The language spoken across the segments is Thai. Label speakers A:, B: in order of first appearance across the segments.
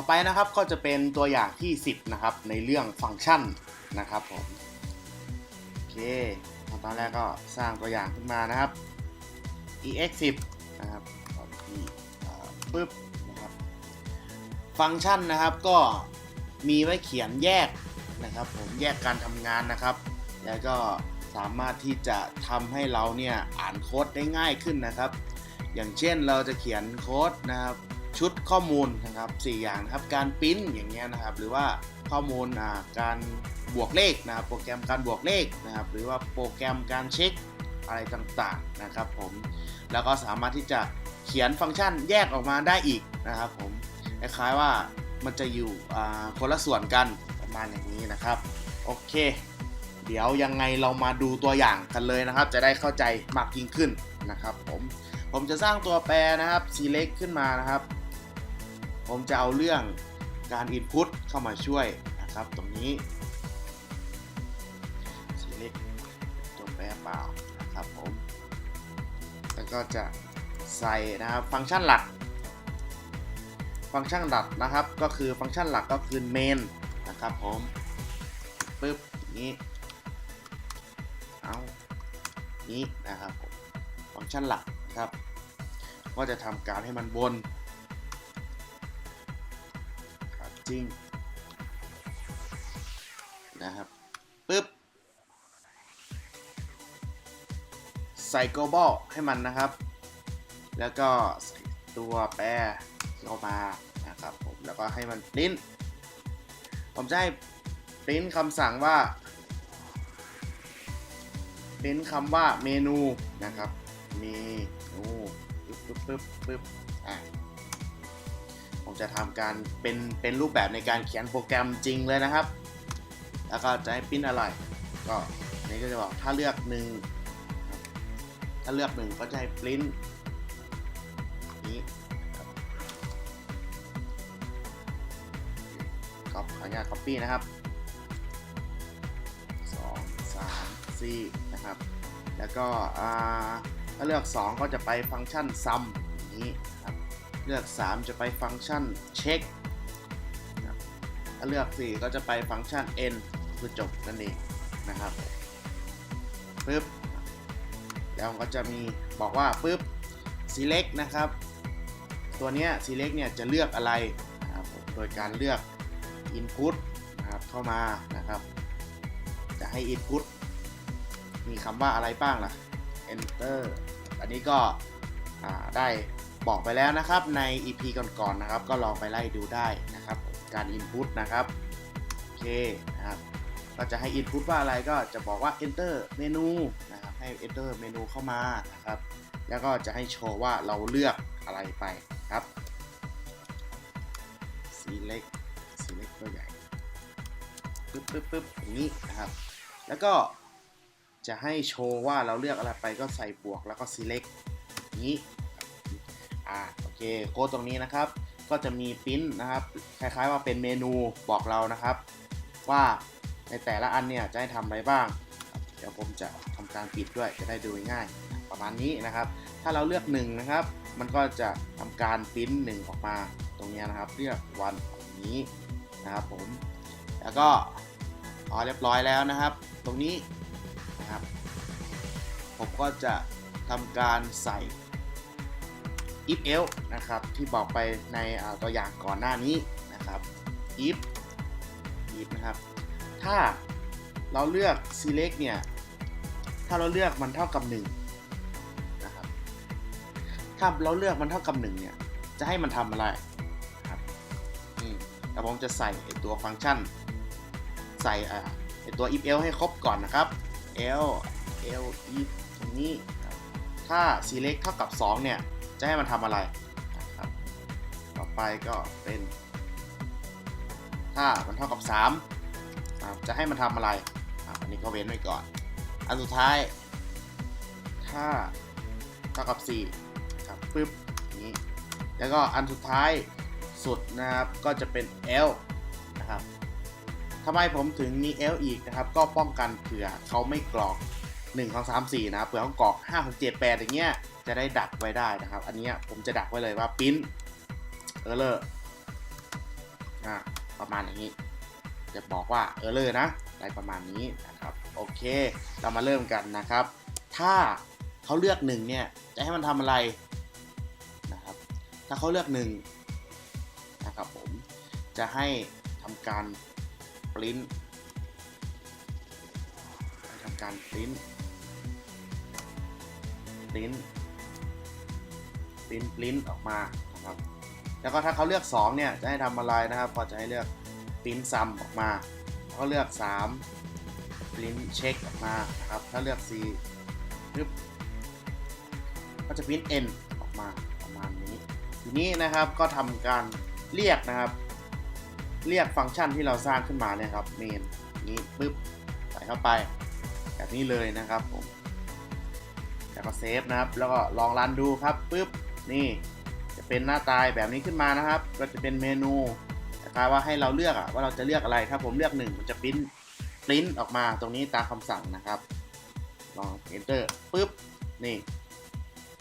A: ต่อไปนะครับก็จะเป็นตัวอย่างที่ 10 นะครับ ในเรื่องฟังก์ชันนะครับผมโอเคตอนแรกก็สร้างตัวอย่างขึ้นมานะครับ ex10 นะครับปึ๊บนะครับฟังก์ชันนะครับก็มีไว้เขียนแยกนะครับผมแยกการทำงานนะครับ แล้วก็สามารถที่จะทำให้เราเนี่ยอ่านโค้ดได้ง่ายขึ้นนะครับ อย่างเช่นเราจะเขียนโค้ดนะครับ ชุดข้อมูลนะครับ 4 อย่างนะครับ การปริ้นอย่างเงี้ยนะครับ หรือว่าข้อมูลการบวกเลขนะครับ โปรแกรมการบวกเลขนะครับ หรือว่าโปรแกรมการเช็คอะไรต่างๆนะครับผม แล้วก็สามารถที่จะเขียนฟังก์ชันแยกออกมาได้อีกนะครับผม คล้ายๆว่ามันจะอยู่อ่าคนละส่วนกันประมาณอย่างนี้นะครับ โอเค เดี๋ยวยังไงเรามาดูตัวอย่างกันเลยนะครับ จะได้เข้าใจมากยิ่งขึ้นนะครับผม ผมจะสร้างตัวแปรนะครับ select ขึ้นมานะครับ ผมจะเอาเรื่องการ input เข้ามาช่วยนะครับ ตรงนี้ select ตัวแปรเปล่านะครับผมแล้วก็จะใส่นะครับฟังก์ชันหลัก ฟังก์ชันหลักนะครับ ก็คือฟังก์ชันหลักก็คือ main นะครับผมปึ๊บนี้เอานี้นะครับ ฟังก์ชันหลักนะครับ ก็จะทำการให้มันวน จริง นะครับปึ๊บใส่ global ให้มันนะครับ แล้วก็ใส่ตัวแปรเข้ามานะครับผมแล้วก็ให้มันปริ้นผมจะให้ปริ้นคำสั่งว่าเน้นคำว่าเมนูนะครับเมนูปึ๊บปึ๊บปึ๊บปึ๊บอะ ผมจะทำการเป็นเป็นรูปแบบในการเขียนโปรแกรมจริงเลยนะครับ แล้วก็จะให้ปริ้นอะไร ก็อันนี้ก็จะบอกถ้าเลือกหนึ่งถ้าเลือกหนึ่งก็จะให้ปริ้นนี้ครับก็ขออนุญาต copy นะครับ2 3 4นะครับ แล้วก็อ่าถ้าเลือก 2 ก็จะไปฟังก์ชัน sum นี้นะครับ เลือก 3 จะไปฟังก์ชัน check นะคถ้าเลือก 4 ก็จะไปฟังก์ชัน n คือจบนั่นเองนะครับปึ๊บแล้วก็จะมีบอกว่าปึ๊บ select นะครับ ตัวเนี้ย select เนี่ยจะเลือกอะไรนะครับโดยการเลือก input นะครับเข้ามานะครับ จะให้ input มีคำว่าอะไรบ้างล่ะ enter อันนี้ก็ได้ บอกไปแล้วนะครับใน EP ก่อนๆนะครับ ก็ลองไปไล่ดูได้นะครับ การ input นะครับโอเคนะครับก็จะให้ input ว่าอะไรก็จะบอกว่า enter เมนูนะครับให้ enter เมนูเข้ามานะครับ แล้วก็จะให้โชว์ว่าเราเลือกอะไรไปครับ select select ตัวใหญ่ปึ๊บปึ๊บปึ๊บอย่างนี้นะครับ แล้วก็จะให้โชว์ว่าเราเลือกอะไรไปก็ใส่บวกแล้วก็ select อย่างนี้ อ่าโอเคโค้ดตรงนี้นะครับ ก็จะมีปิ้นนะครับ คล้ายๆว่าเป็นเมนูบอกเรานะครับ ว่าในแต่ละอันเนี่ยจะให้ทำอะไรบ้าง เดี๋ยวผมจะทำการปิดด้วยจะได้ดูง่ายประมาณนี้นะครับ ถ้าเราเลือก1นะครับ มันก็จะทำการปริ้น1ออกมาตรงนี้นะครับ เลือกวันนี้นะครับผม แล้วก็พอเรียบร้อยแล้วนะครับ ตรงนี้นะครับ ผมก็จะทำการใส่ if else นะครับที่บอกไปในตัวอย่างก่อนหน้านี้นะครับ if if นะครับ ถ้าเราเลือก select เนี่ย ถ้าเราเลือกมันเท่ากับ1นะครับ ถ้าเราเลือกมันเท่ากับ1เนี่ย จะให้มันทำอะไรครับอืมแต่ผมจะใส่ตัวฟังก์ชัน ใส่ไอตัว if else ให้ครบก่อนนะครับ l l if ตรงนี้ ถ้า select เท่ากับ 2 เนี่ย จะให้มันทำอะไรนะครับ ต่อไปก็เป็น ถ้ามันเท่ากับ3ครับจะให้มันทำอะไรอันนี้ก็เว้นไว้ก่อน อันสุดท้าย ถ้าเท่ากับ4ครับปึ๊บนี้ แล้วก็อันสุดท้ายสุดนะครับก็จะเป็น l นะครับทำไมผมถึงมี L อีกนะครับ ก็ป้องกันเผื่อเขาไม่กรอก 1 2 3 4 นะครับเผื่อเขากรอก5 6 7 8 อย่างเงี้ยจะได้ดักไว้ได้นะครับ อันเนี้ยผมจะดักไว้เลยว่าปิ้นเออเลอร์อ่าประมาณอย่างนี้ จะบอกว่าเออเลอร์นะอะไรประมาณนี้นะครับโอเค เรามาเริ่มกันนะครับ ถ้าเขาเลือกหนึ่งเนี่ยจะให้มันทำอะไรนะครับ ถ้าเขาเลือกหนึ่งนะครับผมจะให้ทำการปริ้น การปริ้นปริ้นปริ้นปริ้นออกมานะครับ แล้วก็ถ้าเขาเลือก 2 เนี่ย จะให้ทำอะไรนะครับก็จะให้เลือกปริ้นซัมออกมาแล้วก็เลือก 3ปริ้นเช็คออกมานะครับ ถ้าเลือก4ปึ๊บก็จะปริ้น n ออกมาประมาณนี้ ทีนี้นะครับก็ทำการเรียกนะครับ เรียกฟังก์ชันที่เราสร้างขึ้นมาเนี่ยครับเมนนี้ปึ๊บใส่เข้าไป แบบนี้เลยนะครับผมแล้วก็เซฟนะครับแล้วก็ลองรันดูครับปึ๊บนี่จะเป็นหน้าตายแบบนี้ขึ้นมานะครับ ก็จะเป็นเมนูนะครับว่าให้เราเลือกอะว่าเราจะเลือกอะไรครับผมเลือกหนึ่งมันจะปริ้นปริ้นออกมาตรงนี้ตามคำสั่งนะครับ ลอง enter ปึ๊บนี่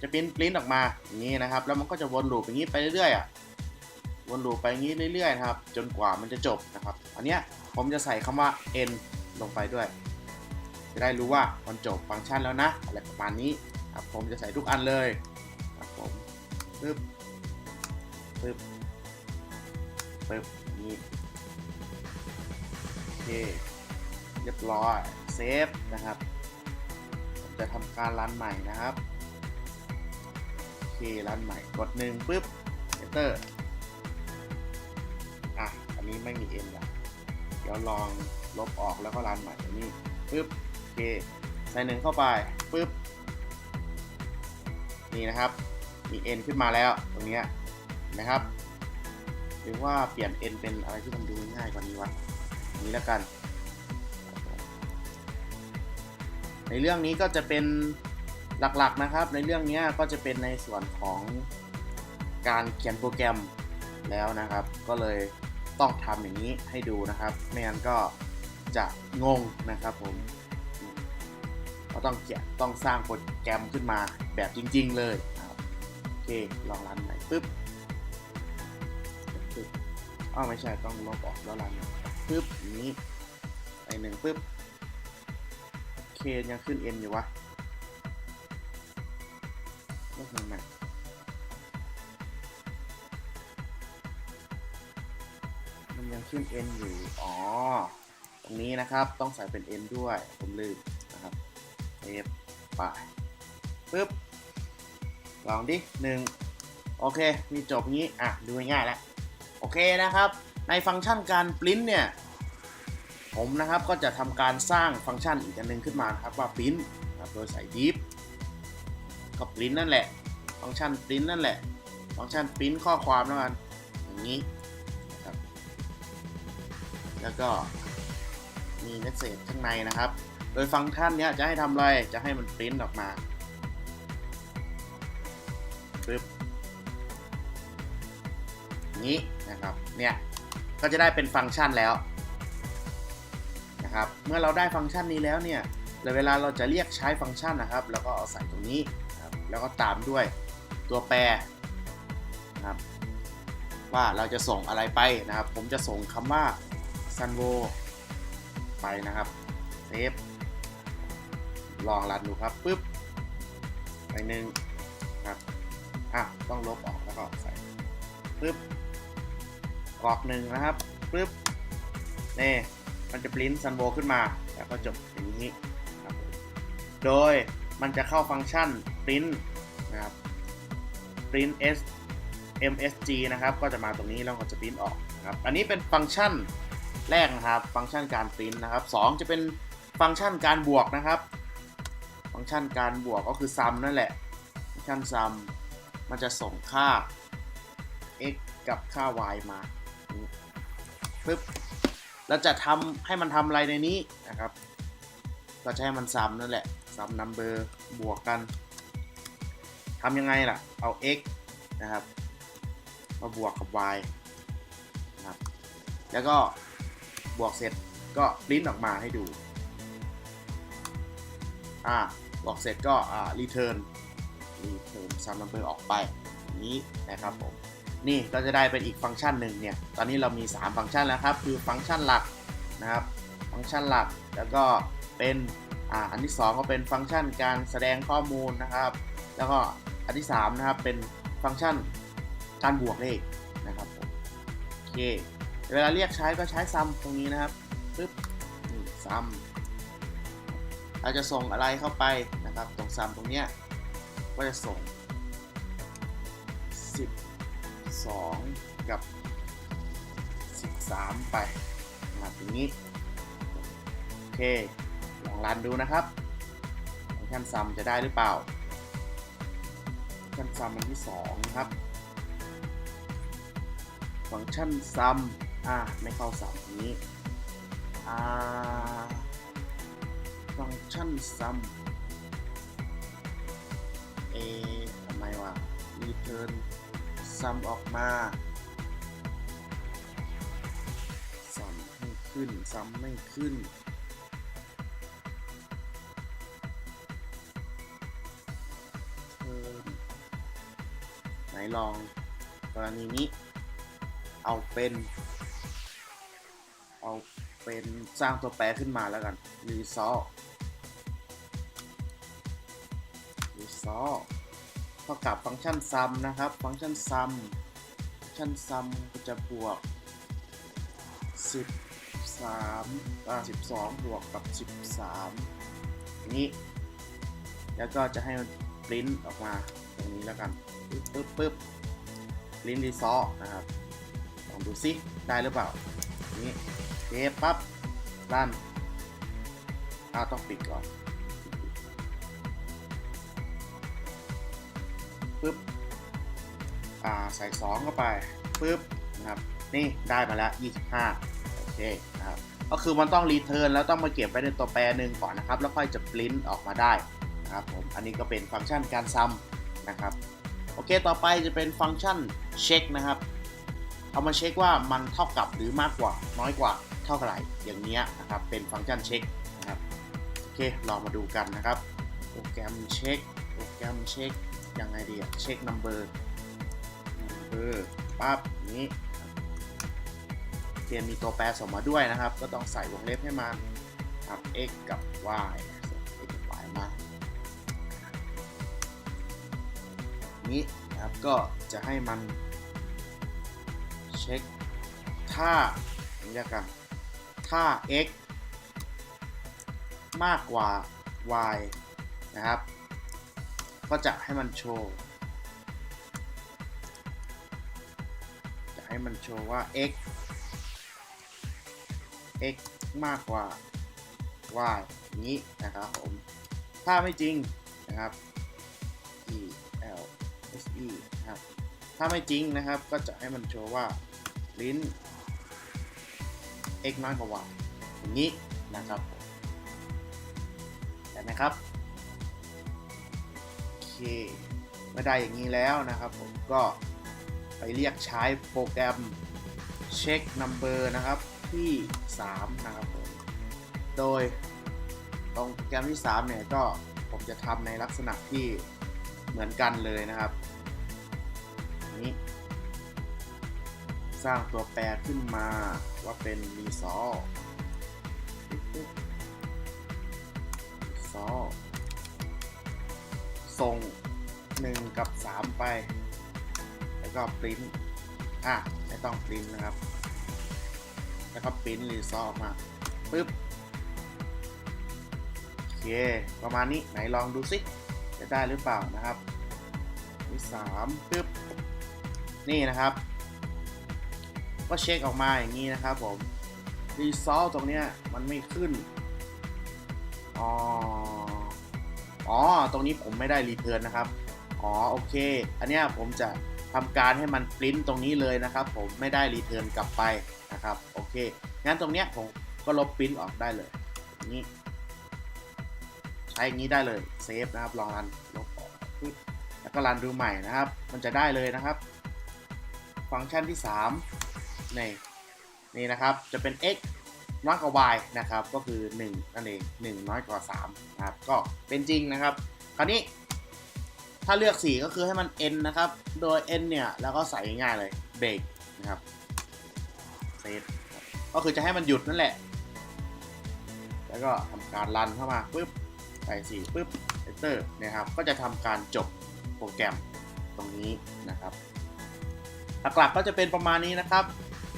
A: จะปริ้นปริ้นออกมาอย่างนี้นะครับ แล้วมันก็จะวนลูปอย่างนี้ไปเรื่อยๆอะวนลูปไปอย่างนี้เรื่อยๆนะครับ จนกว่ามันจะจบนะครับ อันเนี้ยผมจะใส่คำว่า n ลงไปด้วย จะได้รู้ว่ามันจบฟังก์ชันแล้วนะ อะไรประมาณนี้ครับผมจะใส่ทุกอันเลยครับผมปึ๊บปึ๊บปึ๊บนี่โอเคเรียบร้อยเซฟนะครับผมจะทำการรันใหม่นะครับโอเครันใหม่กดหนึ่งปึ๊บ enter อะอันนี้ไม่มี n ละเดี๋ยวลองลบออกแล้วก็รันใหม่อันนี้ปึ๊บ เคใส่หนึ่งเข้าไปปึ๊บนี่นะครับมี n ขึ้นมาแล้วตรงนี้นะครับ หรือว่าเปลี่ยน n เป็นอะไรที่มันดูง่ายกว่านี้วะอย่างนี้แล้วกัน ในเรื่องนี้ก็จะเป็นหลักๆนะครับ ในเรื่องนี้ก็จะเป็นในส่วนของการเขียนโปรแกรมแล้วนะครับ ก็เลยต้องทำอย่างนี้ให้ดูนะครับ ไม่งั้นก็จะงงนะครับผม เราต้องเขียนต้องสร้างโปรแกรมขึ้นมาแบบจริง ๆ เลยโอเคลองรันใหม่ปึ๊บปึ๊บอ้าวไม่ใช่ต้องลบออกแล้วรันหม่ปึ๊บนี้ไปหนึ่งปึ๊บเคยังขึ้น n อยู่วะลบใหม่มันยังขึ้น n อยู่ อ๋อ ตรงนี้นะครับ ต้องใส่เป็น n ด้วย ผมลืม นะครับเอฟไปปึ๊บ ลองดิหนึ่งโอเค มีจบงี้ อะ ดูง่ายแล้ว โอเคนะครับ ในฟังก์ชันการปริ้นเนี่ย ผมนะครับก็จะทำการสร้างฟังก์ชันอีกอันหนึงขึ้นมานะครับว่าปริ้นโดยใส่ div ก็ปริ้นนั่นแหละ ฟังก์ชันปริ้นนั่นแหละ ฟังก์ชันปริ้นข้อความแล้วกัน อย่างนี้ครับ แล้วก็มีเมสเซจข้างในนะครับ โดยฟังก์ชันนี้จะให้ทำอะไร จะให้มันปริ้นออกมาปึ๊บนี้นะครับ เนี่ย ก็จะได้เป็นฟังก์ชันแล้วนะครับ เมื่อเราได้ฟังก์ชันนี้แล้วเนี่ยเวลาเราจะเรียกใช้ฟังก์ชันนะครับ แล้วก็เอาใส่ตรงนี้นครับแล้วก็ตามด้วยตัวแปรนะครับ ว่าเราจะส่งอะไรไปนะครับ ผมจะส่งคำว่า sunvo ไปนะครับเซฟ ลองรันดูครับปึ๊บไปหนึ่งครับอะต้องลบออกแล้วก็ใส่ปึ๊บกรอกหนึ่งนะครับปึ๊บนี่มันจะปริ้นซันโบขึ้นมา แล้วก็จบอย่างนี้ครับโดยมันจะเข้าฟังก์ชันปริ้นนะครับปริ้น s msg นะครับ ก็จะมาตรงนี้แล้วก็จะปริ้นออกนะครับ อันนี้เป็นฟังก์ชันแรกนะครับ ฟังก์ชันการปริ้นนะครับสองจะเป็นฟังก์ชันการบวกนะครับ ชันการบวกก็คือ sum นั่นแหละ ฟังก์ชัน sum มันจะส่งค่า x กับค่า y มาปึ๊บเราจะทำให้มันทำอะไรในนี้นะครับก็จะให้มันซ้ำนั่นแหละซ้ำ number บวกกันทำยังไงล่ะ เอา x นะครับ มาบวกกับ y นะครับ แล้วก็บวกเสร็จก็ปริ้นออกมาให้ดู อ่า บวกเสร็จก็อ่า return return sum number ออกไปอย่างนี้นะครับผมนี่ก็จะได้เป็นอีกฟังก์ชันหนึ่งเนี่ย ตอนนี้เรามี 3 ฟังก์ชันแล้วครับ คือฟังก์ชันหลักนะครับ ฟังก์ชันหลัก แล้วก็เป็น อ่า อันที่ 2 ก็เป็นฟังก์ชันการแสดงข้อมูลนะครับ แล้วก็อันที่ 3 นะครับ เป็นฟังก์ชันการบวกเลขนะครับผมโอเค เวลาเรียกใช้ก็ใช้ซัมตรงนี้นะครับปึ๊บนี่ซัมเราจะส่งอะไรเข้าไป นะครับ ตรงซัมตรงเนี้ยก็จะส่ง 12 กับ 13 ไปนะครับอย่างนี้ โอเค ลองรันดูนะครับฟังก์ชันซัมจะได้หรือเปล่าฟังก์ชันซัมอันที่ 2 ครับ ฟังก์ชันซัมอ่าไม่เข้าซัมตรงนี้ อ่า ฟังก์ชันซัม อทำไมวะ return ซัมออกมาซัมไม่ขึ้นซัมไม่ขึ้น ไหนลองกรณีนี้ เอาเป็น เอาเป็นสร้างตัวแปรขึ้นมาแล้วกัน result result เท่ากับฟังก์ชัน sum นะครับ ฟังก์ชัน sum ฟังก์ชัน sum ก็จะบวก 13อ่า12 บวกกับ 13อย่างนี้ แล้วก็จะให้มันปริ้นออกมาตรงนี้แล้วกันปึ๊บปึ๊บปึ๊บปริ้นรีซอนะครับลองดูซิได้หรือเปล่า นี่เทปปั๊บลั่นอ้าต้องปิดก่อน อ่าใส่ 2 เข้าไปปึ๊บนะครับนี่ได้มาแล้ว 25 โอเคนะครับก็คือมันต้องรีเทิร์นแล้วต้องมาเก็บไว้ในตัวแปรหนึ่งก่อนนะครับ แล้วค่อยจะปริ้นออกมาได้นะครับผมอันนี้ก็เป็นฟังก์ชันการซ้ำนะครับโอเค ต่อไปจะเป็นฟังก์ชันเช็คนะครับ เอามาเช็คว่ามันเท่ากับหรือมากกว่าน้อยกว่าเท่าไหร่อย่างเนี้ยนะครับ เป็นฟังก์ชันเช็คนะครับ โอเค ลองมาดูกันนะครับ โปรแกรมเช็ค โปรแกรมเช็ค ยังไงดีอะเช็ค number number ปั๊บอ ย่างนี้เกมมีตัวแปรส่งมาด้วยนะครับ ก็ต้องใส่วงเล็บให้มันครับ x กับ y ส่ง x กับ y มานี้นะครับก็จะให้มันเช็คถ้าอย่างนี้กันถ้า x มากกว่า y นะครับ ก็จะให้มันโชว์ ให้มันโชว์ว่า x x มากกว่า y านี้นะครับผม ถ้าไม่จริงนะครับ e l s e นะครับ ถ้าไม่จริงนะครับก็จะให้มันโชว์ว่าลิ้น x น้อยกว่า y อย่างนี้นะครับเห็นไหมครับโอเคเมื่อได้อย่างนี้แล้วนะครับผมก็ ไปเรียกใช้โปรแกรมเช็ค number นะครับที่ 3 นะครับผมโดยตรงโปรแกรมที่ 3 เนี่ยก็ผมจะทำในลักษณะที่เหมือนกันเลยนะครับนี้สร้างตัวแปรขึ้นมาว่าเป็น result result ส่ง 1 กับ 3 ไป ก็ปริ้นอะไม่ต้องปริ้นนะครับ แล้วก็ปริ้นรีซอออกมาปึ๊บโอเคประมาณนี้ไหนลองดูสิจะได้หรือเปล่านะครับที่สามปึ๊บนี่นะครับ ก็เช็คออกมาอย่างนี้นะครับผมรีซอลตรงเนี้ยมันไม่ขึ้นอ๋ออ๋อ ตรงนี้ผมไม่ได้รีเทิร์นนะครับ อ๋อ โอเค อันเนี้ยผมจะ ทำการให้มันปริ้นตรงนี้เลยนะครับ ผมไม่ได้รีเทิร์นกลับไปนะครับโอเคงั้นตรงเนี้ยผมก็ลบปริ้นออกได้เลยนี้ใช้อย่างนี้ได้เลยเซฟนะครับลองรันลบออกแล้วก็รันดูใหม่นะครับ มันจะได้เลยนะครับ ฟังก์ชันที่3นี่นี่นะครับจะเป็น x น้อยกว่า y นะครับ ก็คือ 1 นั่นเอง 1 น้อยกว่า3นะครับ ก็เป็นจริงนะครับ คราวนี้ ถ้าเลือกสีก็คือให้มัน n นะครับ โดย n เนี่ยแล้วก็ใส่ง่ายเลยเบรกนะครับเซตก็คือจะให้มันหยุดนั่นแหละ แล้วก็ทำการรันเข้ามาปุ๊บใส่สีปุ๊บเอเตอร์นะครับ ก็จะทำการจบโปรแกรมตรงนี้นะครับหลักๆก็จะเป็นประมาณนี้นะครับ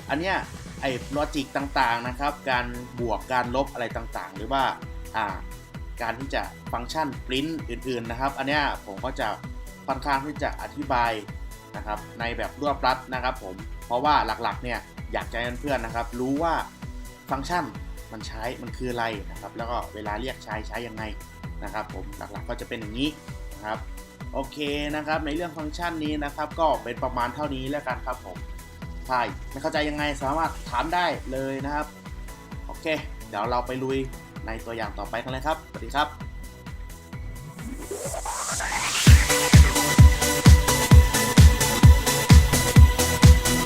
A: อันเนี้ยไอ้ลอจิกต่างๆนะครับ การบวกการลบอะไรต่างๆ หรือว่าอ่า การที่จะฟังก์ชันปริ้นอื่น ๆนะครับ อันนี้ผมก็จะค่อนข้างที่จะอธิบายนะครับในแบบรวบรัดนะครับผมเพราะว่าหลักๆเนี่ยอยากจะให้เพื่อนๆนะครับ รู้ว่าฟังก์ชันมันใช้มันคืออะไรนะครับ แล้วก็เวลาเรียกใช้ใช้ยังไงนะครับ ผมหลักๆก็จะเป็นอย่างนี้นะครับโอเคนะครับ ในเรื่องฟังก์ชันนี้นะครับ ก็เป็นประมาณเท่านี้แล้วกันครับผมถ้าไม่เข้าใจยังไงสามารถถามได้เลยนะครับ โอเค เดี๋ยวเราไปลุย ในตัวอย่างต่อไปกันเลยครับ สวัสดีครับ